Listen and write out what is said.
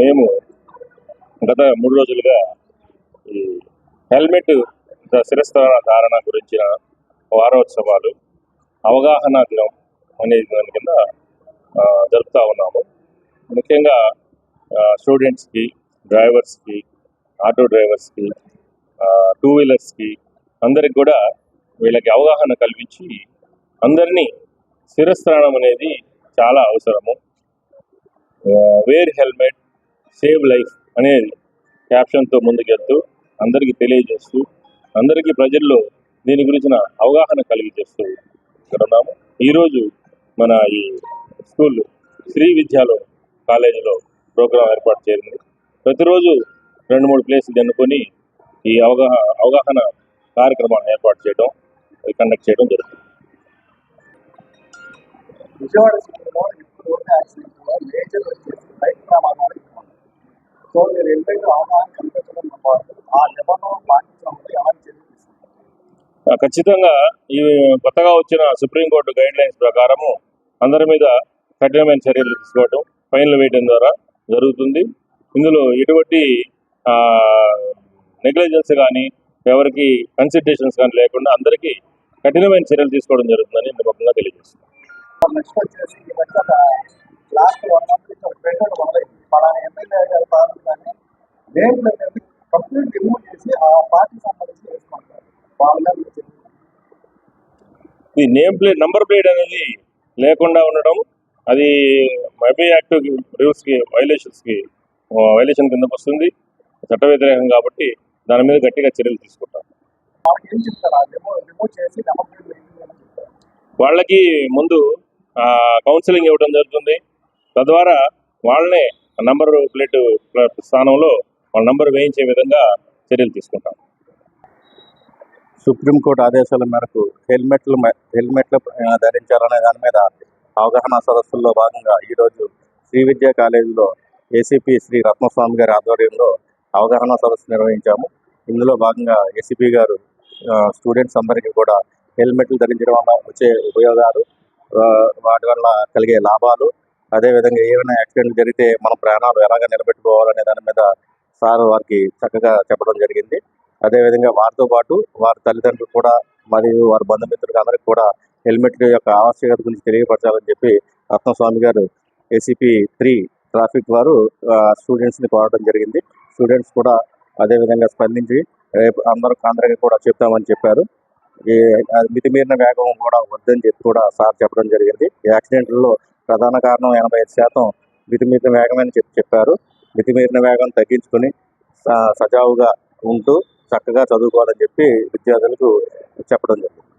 మేము గత మూడు రోజులుగా ఈ హెల్మెట్ శిరస్థాన ధారణ గురించిన వారోత్సవాలు అవగాహన దినం అనే దాని కింద జరుపుతూ ఉన్నాము. ముఖ్యంగా స్టూడెంట్స్కి డ్రైవర్స్కి ఆటో డ్రైవర్స్కి టూ వీలర్స్కి అందరికి కూడా వీళ్ళకి అవగాహన కల్పించి అందరినీ శిరస్నానం అనేది చాలా అవసరము. వేర్ హెల్మెట్ సేవ్ లైఫ్ అనేది క్యాప్షన్తో ముందుకెళ్తూ అందరికీ తెలియజేస్తూ అందరికీ ప్రజల్లో దీని గురించిన అవగాహన కలిగజేస్తూ ఇక్కడ ఉన్నాము. ఈరోజు మన ఈ స్కూల్ శ్రీ విద్యాలో కాలేజీలో ప్రోగ్రాం ఏర్పాటు చేరింది. ప్రతిరోజు రెండు మూడు ప్లేసులు ఎన్నుకొని ఈ అవగాహన అవగాహన కార్యక్రమాన్ని ఏర్పాటు చేయడం కండక్ట్ చేయడం జరుగుతుంది. విజయవాడ ఖచ్చితంగా ఈ కొత్తగా వచ్చిన సుప్రీంకోర్టు గైడ్ లైన్స్ ప్రకారము అందరి మీద కఠినమైన చర్యలు తీసుకోవడం ఫైన్లు వేయడం ద్వారా జరుగుతుంది. ఇందులో ఎటువంటి నెగ్లిజెన్స్ కానీ ఎవరికి కన్సిడరేషన్స్ కానీ లేకుండా అందరికీ కఠినమైన చర్యలు తీసుకోవడం జరుగుతుందని నిమ్మకంగా తెలియజేస్తుంది నెక్స్ట్ వచ్చేసి ఈ మధ్య లాస్ట్ వన్ నేమ్ అనేది కంప్లీట్ రిమూవ్ చేసి ఆ పార్టీ సంబంధించి వేసుకుంటారు ఈ నేమ్ ప్లేట్ నంబర్ ప్లేట్ అనేది లేకుండా ఉండడం అది మైబీ యాక్ట్ రూల్స్కి వైలేషన్స్కి వైలేషన్ కిందకు వస్తుంది. చట్ట వ్యతిరేకం కాబట్టి దాని మీద గట్టిగా చర్యలు తీసుకుంటాం. వాళ్ళకి వాళ్ళకి ముందు కౌన్సిలింగ్ ఇవ్వడం జరుగుతుంది. తద్వారా వాళ్ళనే నంబర్ ప్లేట్ స్థానంలో వాళ్ళ నంబర్ వేయించే విధంగా చర్యలు తీసుకుంటాం. సుప్రీంకోర్టు ఆదేశాల మేరకు హెల్మెట్లు హెల్మెట్లు ధరించాలనే దాని మీద అవగాహన సదస్సుల్లో భాగంగా ఈరోజు శ్రీ విద్యా కాలేజీలో ఏసీపీ శ్రీ రత్నస్వామి గారి ఆధ్వర్యంలో అవగాహన సదస్సు నిర్వహించాము. ఇందులో భాగంగా ఏసీపీ గారు స్టూడెంట్స్ అందరికీ కూడా హెల్మెట్లు ధరించడం వల్ల వచ్చే ఉపయోగాలు వాటి వల్ల కలిగే లాభాలు అదేవిధంగా ఏమైనా యాక్సిడెంట్ జరిగితే మన ప్రాణాలు ఎలాగ నిలబెట్టుకోవాలనే దాని మీద సార్ వారికి చక్కగా చెప్పడం జరిగింది. అదేవిధంగా వారితో పాటు వారి తల్లిదండ్రులు కూడా మరియు వారి బంధుమిత్రులకు అందరికీ కూడా హెల్మెట్ యొక్క ఆవశ్యకత గురించి తెలియపరచాలని చెప్పి రత్నస్వామి గారు ఏసీపీ త్రీ ట్రాఫిక్ వారు స్టూడెంట్స్ని కోరడం జరిగింది. స్టూడెంట్స్ కూడా అదేవిధంగా స్పందించి రేపు అందరూ అందరికీ కూడా చెప్తామని చెప్పారు. ఈ మితిమీరిన వేగం కూడా వద్దని చెప్పి కూడా సార్ చెప్పడం జరిగింది. ఈ యాక్సిడెంట్లలో ప్రధాన కారణం ఎనభై ఐదు శాతం మితిమీరిన వేగమని చెప్పి చెప్పారు. మితిమీరిన వేగం తగ్గించుకొని స- సజావుగా ఉంటూ చక్కగా చదువుకోవాలని చెప్పి విద్యార్థులకు చెప్పడం జరిగింది.